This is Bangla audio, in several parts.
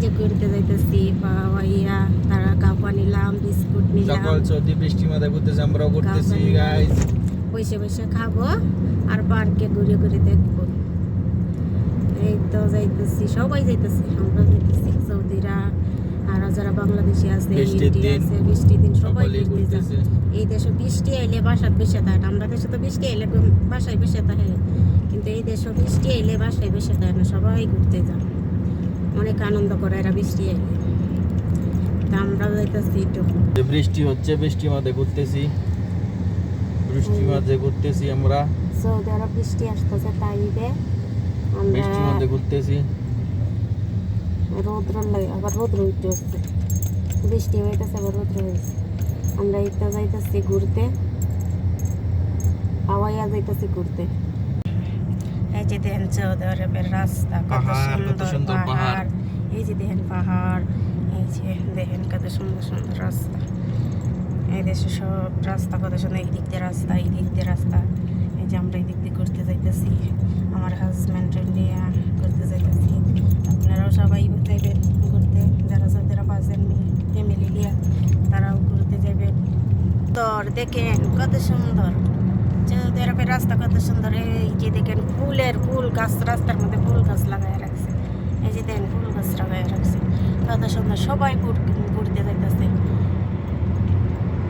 যে ঘুরতে যাইতেছি ভাইয়া তারা কাপড় নিলাম বিস্কুট নিলাম। সকল চৌধুরী বৃষ্টির মধ্যে ঘুরতেছি আমরাও ঘুরতেছি কাপড় গাইজ বসে বসে খাব আর পার্কে ঘুরে ঘুরে দেখব। এই তো যাইতেছি সবাই যাইতেছি আমরা যাইতেছি সৌদিরা আর যারা বাংলাদেশি আছে ইন্ডিয়া আছে বৃষ্টির দিন সবাই ঘুরতেছে। এই দেশে বৃষ্টি এলে বেসে থাকে আমরা দেশে তো বৃষ্টি এলে বাসায় বেসে থাকে। কিন্তু এই দেশে বৃষ্টি এলে বাসায় বেসে থাকে না সবাই ঘুরতে যায় অনেক আনন্দ করে এরা বৃষ্টি তা আমরা যাইতেছি একটু। বৃষ্টি হচ্ছে বৃষ্টির মধ্যে ঘুরতেছি। বৃষ্টির মধ্যে ঘুরতেছি আমরা। সৌদি আরব বৃষ্টি আসতেছে আমরা বৃষ্টির মধ্যে ঘুরতেছি। রৌদ্র লাগে আবার রৌদ্র উঠতে হচ্ছে। বৃষ্টি হইতেছে আবার রৌদ্র হয়েছে আমরা ইত্যা যাইতেছি ঘুরতে। হাওয়াইয়া যাইতেছি ঘুরতে। যে দেখেন সৌদি আরবের রাস্তা কত সুন্দর পাহাড়। এই যে দেখেন পাহাড় এই যে দেখেন কত সুন্দর সুন্দর রাস্তা। এই দেশে সব রাস্তা কত সুন্দর এই দিক দিয়ে রাস্তা এই দিক দিয়ে রাস্তা। এই যে আমরা এই দিক দিয়ে ঘুরতে যাইতেছি আমার হাজব্যান্ড নিয়ে ঘুরতে যাইতেছি। আপনারাও সবাই যাইবেন ঘুরতে যারা যাদের আছেন ফ্যামিলি নিয়ে তারাও ঘুরতে যাবেন তোর দেখেন কত সুন্দর। সৌদি রাস্তা কত সুন্দর এই যে দেখেন ফুলের ফুল গাছ রাস্তার মধ্যে ফুল গাছ লাগাই রাখছে। এই যে দেখেন ফুল গাছ লাগাই রাখছে। কত সুন্দর সবাই ঘুর- ঘুরতে যাইতেছে।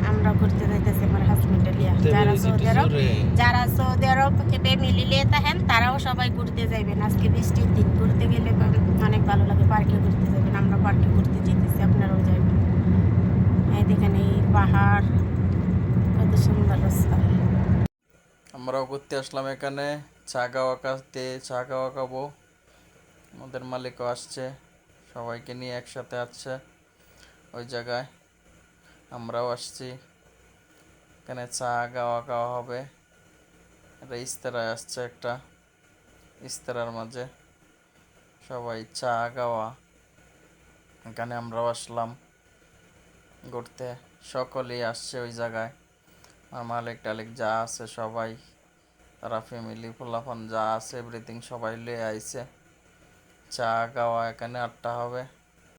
আমরা ঘুরতে যাইতেছি আমার হাজবেন্ডের লিয়া। যারা সৌদি আরব যারা সৌদি আরব ফ্যামিলি নিয়ে থাকেন তারাও সবাই ঘুরতে যাইবেন আজকে বৃষ্টির দিন ঘুরতে গেলে অনেক ভালো লাগে। পার্কে ঘুরতে যাবেন আমরা পার্কে ঘুরতে যেতেছি আপনারাও যাবেন। এই দেখেন এই পাহাড় কত সুন্দর রাস্তা। আমরাও ঘুরতে আসলাম এখানে। চা খাওয়া খাতে চা খাওয়া খাব। আমাদের মালিকও আসছে, সবাইকে নিয়ে একসাথে আসছে ওই জায়গায়। আমরাও আসছি। এখানে চা খাওয়া খাওয়া হবে। এটা ইস্তারায় আসছে একটা ইস্তারার মাঝে। সবাই চা খাওয়া। এখানে আমরাও আসলাম ঘুরতে। সকলেই আসছে ওই জায়গায়। আমার মালিক টালিক যা আছে সবাই তারা ফ্যামিলি ফুলাফান যা আছে এভরিথিং সবাই লয়ে আইছে। চা খাওয়া এখানে আটটা হবে।